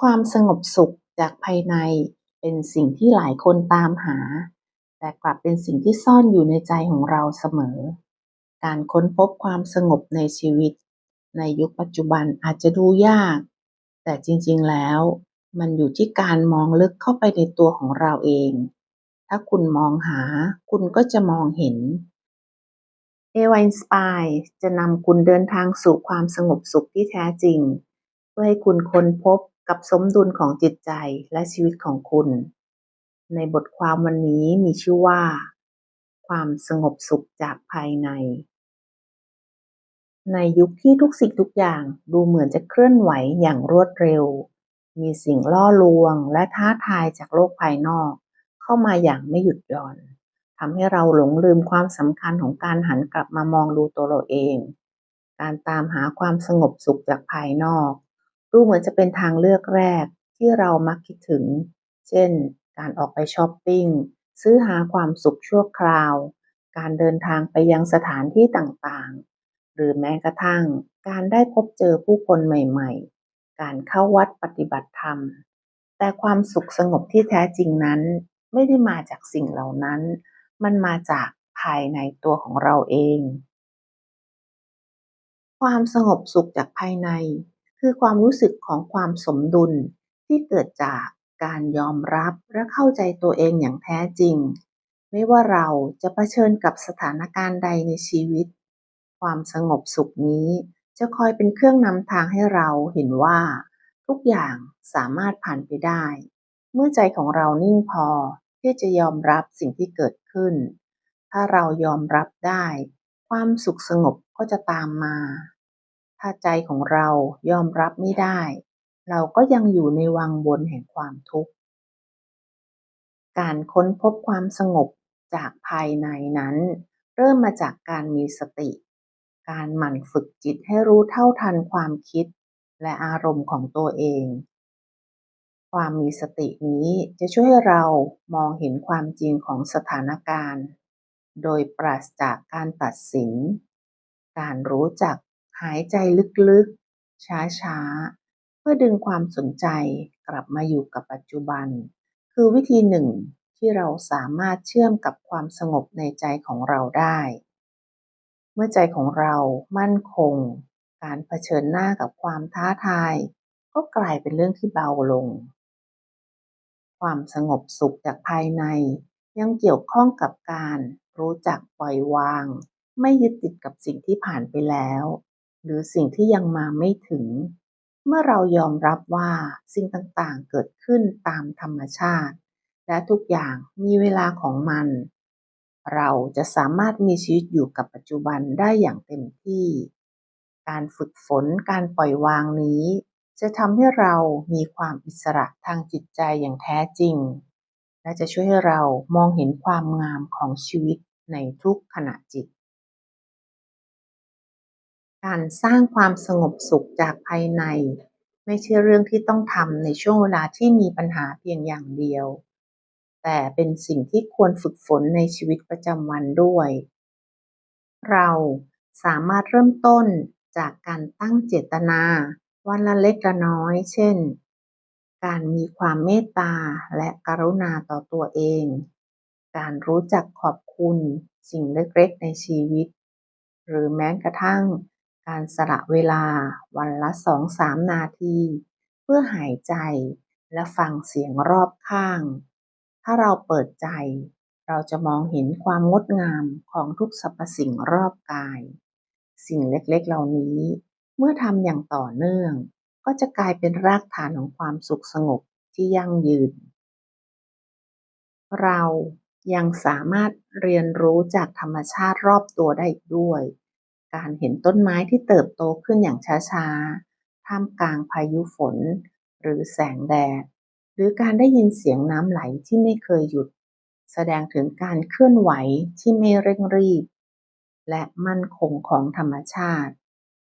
ความสงบสุขจากภายในเป็นสิ่งที่หลายคนตามหา แต่กลับเป็นสิ่งที่ซ่อนอยู่ในใจของเราเสมอ การค้นพบความสงบในชีวิต ในยุคปัจจุบันอาจจะดูยาก แต่จริงๆแล้ว มันอยู่ที่การมองลึกเข้าไปในตัวของเราเอง ถ้าคุณมองหาคุณก็จะมองเห็นเอวานสปายจะนำคุณเดินทางสู่ความสงบสุขที่แท้จริง เพื่อให้คุณค้นพบ กับสมดุลของจิตใจและชีวิตของคุณ ในบทความวันนี้มีชื่อว่า ความสงบสุขจากภายใน ในยุคที่ทุกสิ่งทุกอย่างดูเหมือนจะเคลื่อนไหวอย่างรวดเร็ว มีสิ่งล่อลวงและท้าทายจากโลกภายนอก เข้ามาอย่างไม่หยุดหย่อนทำให้เราหลงลืมความสำคัญของการหันกลับมามองดูตัวเราเอง การตามหาความสงบสุขจากภายนอก ดูเหมือนจะเป็นทางเลือกแรกที่เรามักคิดถึง เช่น การออกไปช้อปปิ้ง ซื้อหาความสุขชั่วคราว การเดินทางไปยังสถานที่ต่างๆ หรือแม้กระทั่ง การได้พบเจอผู้คนใหม่ๆ การเข้าวัดปฏิบัติธรรม แต่ความสุขสงบที่แท้จริงนั้น ไม่ได้มาจากสิ่งเหล่านั้น มันมาจากภายในตัวของเราเอง ความสงบสุขจากภายใน คือความรู้สึกของความสมดุลที่เกิดจากการยอมรับและเข้าใจตัวเองอย่างแท้จริง ไม่ว่าเราจะะเผชิญกับสถานการณ์ใดในชีวิต ความสงบสุขนี้จะคอยเป็นเครื่องนำทางให้เราเห็นว่า ทุกอย่างสามารถผ่านไปได้ เมื่อใจของเรานิ่งพอที่จะยอมรับสิ่งที่เกิดขึ้น ถ้าเรายอมรับได้ ความสุขสงบก็จะตามมา ถ้าใจของเรายอมรับไม่ได้ เราก็ยังอยู่ในวังวนแห่งความทุกข์ การค้นพบความสงบจากภายในนั้น เริ่มมาจากการมีสติ การหมั่นฝึกจิตให้รู้เท่าทันความคิดและอารมณ์ของตัวเอง ความมีสตินี้จะช่วยให้เรามองเห็นความจริงของสถานการณ์ โดยปราศจากการตัดสิน การรู้จัก หายใจลึกๆ ช้าๆ เพื่อดึงความสนใจกลับมาอยู่กับปัจจุบัน คือวิธีหนึ่งที่เราสามารถเชื่อมกับความสงบในใจของเราได้ เมื่อใจของเรามั่นคง การเผชิญหน้ากับความท้าทาย ก็กลายเป็นเรื่องที่เบาลง ความสงบสุขจากภายใน ยังเกี่ยวข้องกับการรู้จักปล่อยวาง ไม่ยึดติดกับสิ่งที่ผ่านไปแล้ว หรือสิ่งที่ยังมาไม่ถึง เมื่อเรายอมรับว่าสิ่งต่างๆเกิดขึ้นตามธรรมชาติ และทุกอย่างมีเวลาของมัน เราจะสามารถมีชีวิตอยู่กับปัจจุบันได้อย่างเต็มที่ การฝึกฝนการปล่อยวางนี้ จะทำให้เรามีความอิสระทางจิตใจอย่างแท้จริง และจะช่วยให้เรามองเห็นความงามของชีวิตในทุกขณะจิต การสร้างความสงบสุขจากภายใน ไม่ใช่เรื่องที่ต้องทำในช่วงเวลาที่มีปัญหาเพียงอย่างเดียว แต่เป็นสิ่งที่ควรฝึกฝนในชีวิตประจำวันด้วย เราสามารถเริ่มต้นจากการตั้งเจตนา วันละเล็กละน้อย เช่น การมีความเมตตาและกรุณาต่อตัวเอง การรู้จักขอบคุณสิ่งเล็กๆในชีวิต หรือแม้กระทั่ง การสละเวลาวันละสองสามนาที เพื่อหายใจและฟังเสียงรอบข้าง ถ้าเราเปิดใจ เราจะมองเห็นความงดงามของทุกสรรพสิ่งรอบกาย สิ่งเล็กๆเหล่านี้ เมื่อทำอย่างต่อเนื่อง ก็จะกลายเป็นรากฐานของความสุขสงบที่ยั่งยืน เรายังสามารถเรียนรู้จากธรรมชาติรอบตัวได้อีกด้วย การเห็นต้นไม้ที่เติบโตขึ้นอย่างช้าๆ ท่ามกลางพายุฝน หรือแสงแดด หรือการได้ยินเสียงน้ำไหลที่ไม่เคยหยุด แสดงถึงการเคลื่อนไหวที่ไม่เร่งรีบ และมั่นคงของธรรมชาติ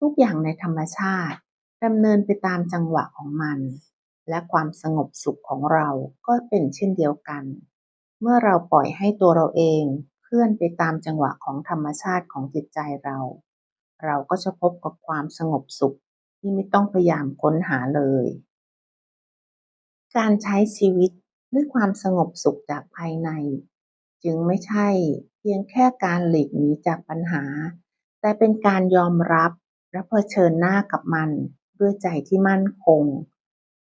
ทุกอย่างในธรรมชาติดำเนินไปตามจังหวะของมัน และความสงบสุขของเราก็เป็นเช่นเดียวกัน เมื่อเราปล่อยให้ตัวเราเองเคลื่อนไปตามจังหวะของธรรมชาติของจิตใจเรา เราก็จะพบกับความสงบสุขที่ไม่ต้องพยายามค้นหาเลย การใช้ชีวิตด้วยความสงบสุขจากภายใน จึงไม่ใช่เพียงแค่การหลีกหนีจากปัญหา แต่เป็นการยอมรับและเผชิญหน้ากับมันด้วยใจที่มั่นคง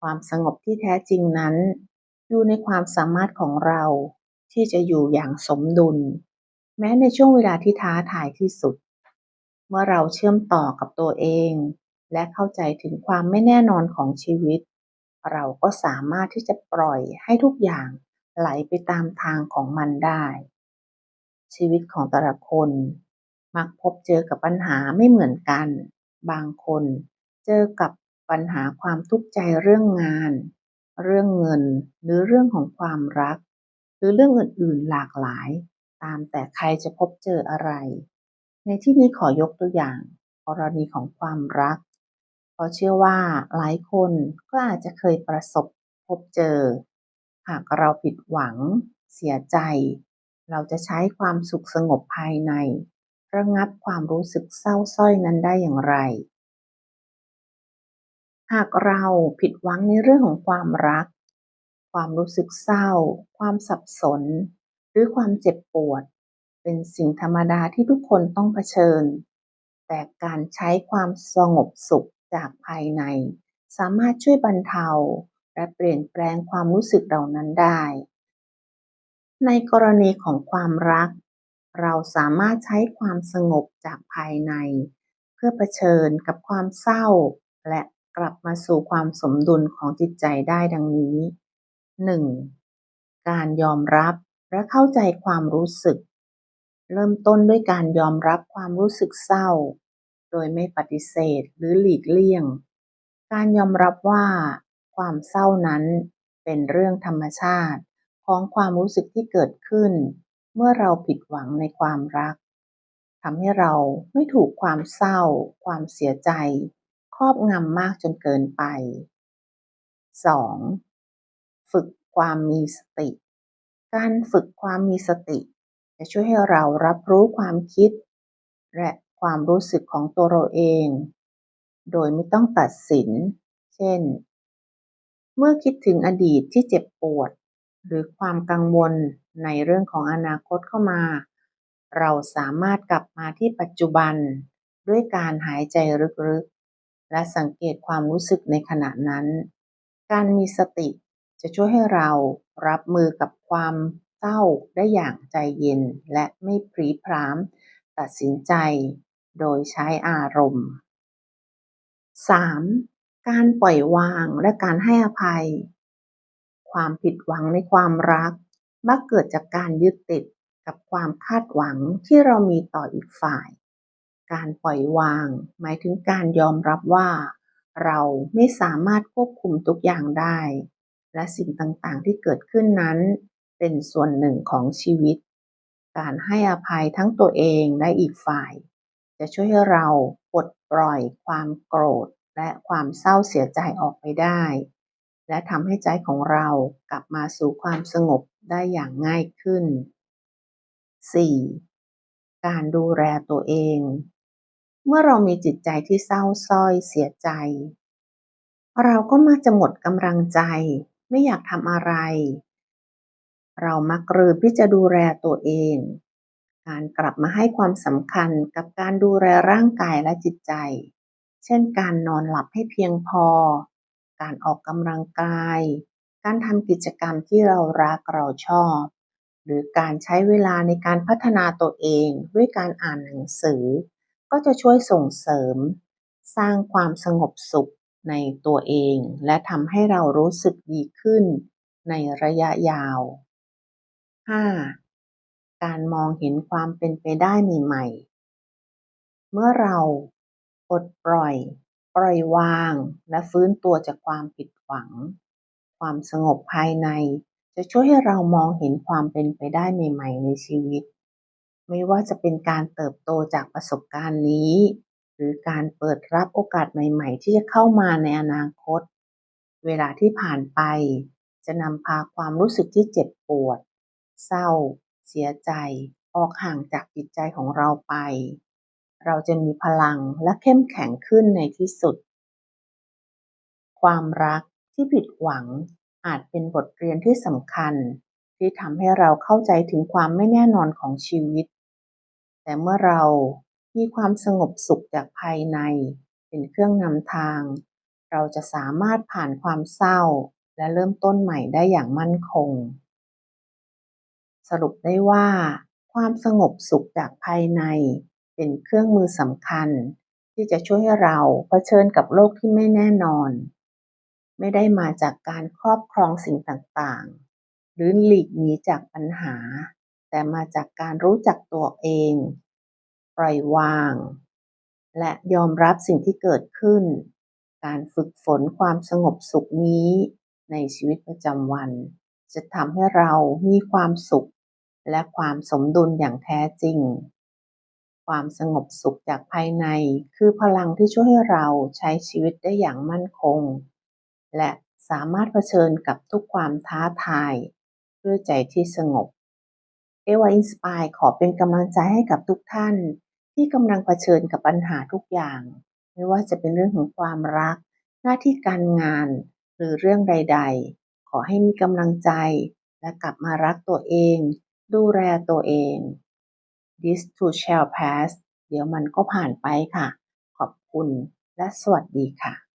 ความสงบที่แท้จริงนั้น อยู่ในความสามารถของเราที่จะอยู่อย่างสมดุล แม้ในช่วงเวลาที่ท้าทายที่สุด เมื่อเราเชื่อมต่อกับตัวเอง และเข้าใจถึงความไม่แน่นอนของชีวิต เราก็สามารถที่จะปล่อยให้ทุกอย่างไหลไปตามทางของมันได้ ชีวิตของแต่ละคน มักพบเจอกับปัญหาไม่เหมือนกัน บางคนเจอกับปัญหาความทุกข์ใจเรื่องงาน เรื่องเงินหรือเรื่องของความรัก หรือเรื่องอื่นๆหลากหลาย ตามแต่ใครจะพบเจออะไร ในที่นี้ขอยกตัวอย่างกรณีของความรัก เพราะเชื่อว่าหลายคนก็อาจจะเคยประสบพบเจอ หากเราผิดหวัง เสียใจ เราจะใช้ความสุขสงบภายใน ระงับความรู้สึกเศร้าสร้อยนั้นได้อย่างไร หากเราผิดหวังในเรื่องของความรัก ความรู้สึกเศร้า ความสับสน หรือความเจ็บปวด เป็นสิ่งธรรมดาที่ทุกคนต้องเผชิญ แต่การใช้ความสงบสุขจากภายใน สามารถช่วยบรรเทา และเปลี่ยนแปลงความรู้สึกเหล่านั้นได้ ในกรณีของความรัก เราสามารถใช้ความสงบจากภายใน เพื่อเผชิญกับความเศร้า และกลับมาสู่ความสมดุลของจิตใจได้ดังนี้ 1. การยอมรับและเข้าใจความรู้สึก เริ่มต้นด้วยการยอมรับความรู้สึกเศร้า โดยไม่ปฏิเสธหรือหลีกเลี่ยง การยอมรับว่า ความเศร้านั้นเป็นเรื่องธรรมชาติของความรู้สึกที่เกิดขึ้น เมื่อเราผิดหวังในความรักทำให้เราไม่ถูกความเศร้า ความเสียใจ ครอบงำมากจนเกินไป 2. ฝึกความมีสติ การฝึกความมีสติ จะช่วยให้เรารับรู้ความคิด และความรู้สึกของตัวเราเอง โดยไม่ต้องตัดสิน เช่น เมื่อคิดถึงอดีตที่เจ็บปวด หรือความกังวลในเรื่องของอนาคตเข้ามา เราสามารถกลับมาที่ปัจจุบันด้วยการหายใจลึกๆ และสังเกตความรู้สึกในขณะนั้น การมีสติจะช่วยให้เรารับมือกับความ เศร้าได้อย่างใจเย็นและไม่พลีพรามตัดสินใจโดยใช้อารมณ์ 3. การปล่อยวางและการให้อภัย ความผิดหวังในความรัก มักเกิดจากการยึดติดกับความคาดหวังที่เรามีต่ออีกฝ่าย การปล่อยวาง หมายถึงการยอมรับว่า เราไม่สามารถควบคุมทุกอย่างได้ และสิ่งต่างๆที่เกิดขึ้นนั้น เป็นส่วนหนึ่งของชีวิต การให้อภัยทั้งตัวเองและอีกฝ่าย จะช่วยให้เราปลดปล่อยความโกรธและความเศร้าเสียใจออกไปได้ และทำให้ใจของเรากลับมาสู่ความสงบได้อย่างง่ายขึ้น 4. การดูแลตัวเอง เมื่อเรามีจิตใจที่เศร้าสร้อยเสียใจ เราก็มักจะหมดกำลังใจ ไม่อยากทำอะไร เรามักลืมที่จะดูแลตัวเอง การกลับมาให้ความสำคัญกับการดูแลร่างกายและจิตใจ เช่น การนอนหลับให้เพียงพอ การออกกำลังกาย การทำกิจกรรมที่เรารักเราชอบ หรือการใช้เวลาในการพัฒนาตัวเองด้วยการอ่านหนังสือ ก็จะช่วยส่งเสริม สร้างความสงบสุขในตัวเอง และทำให้เรารู้สึกดีขึ้นในระยะยาว 5. การมองเห็นความเป็นไปได้ใหม่ๆ เมื่อเราปลดปล่อย ปล่อยวาง และฟื้นตัวจากความผิดหวัง ความสงบภายใน จะช่วยให้เรามองเห็นความเป็นไปได้ใหม่ ๆ ในชีวิต ไม่ว่าจะเป็นการเติบโตจากประสบการณ์นี้ หรือการเปิดรับโอกาสใหม่ ๆ ที่จะเข้ามาในอนาคต เวลาที่ผ่านไป จะนำพาความรู้สึกที่เจ็บปวด เศร้า เสียใจ ออกห่างจากจิตใจของเราไป เราจะมีพลังและเข้มแข็งขึ้นในที่สุด ความรักที่ผิดหวังอาจเป็นบทเรียนที่สำคัญ ที่ทำให้เราเข้าใจถึงความไม่แน่นอนของชีวิต แต่เมื่อเรามีความสงบสุขจากภายใน เป็นเครื่องนำทาง เราจะสามารถผ่านความเศร้า และเริ่มต้นใหม่ได้อย่างมั่นคง สรุปได้ว่า ความสงบสุขจากภายใน เป็นเครื่องมือสำคัญ ที่จะช่วยให้เราเผชิญกับโลกที่ไม่แน่นอน ไม่ได้มาจากการครอบครองสิ่งต่างๆ หรือหลีกหนีจากปัญหา แต่มาจากการรู้จักตัวเอง ปล่อยวาง และยอมรับสิ่งที่เกิดขึ้น การฝึกฝนความสงบสุขนี้ในชีวิตประจำวันจะทำให้เรามีความสุข และความสมดุลอย่างแท้จริง ความสงบสุขจากภายในคือพลังที่ช่วยให้เราใช้ชีวิตได้อย่างมั่นคง และสามารถเผชิญกับทุกความท้าทายด้วยใจที่สงบ เอวาอินสปายขอเป็นกำลังใจให้กับทุกท่าน ที่กำลังเผชิญกับปัญหาทุกอย่าง ไม่ว่าจะเป็นเรื่องของความรัก หน้าที่การงาน หรือเรื่องใด ๆ ขอให้มีกำลังใจและกลับมารักตัวเอง ดูแลตัวเอง This too shall pass เดี๋ยวมันก็ผ่านไปค่ะ ขอบคุณและสวัสดีค่ะ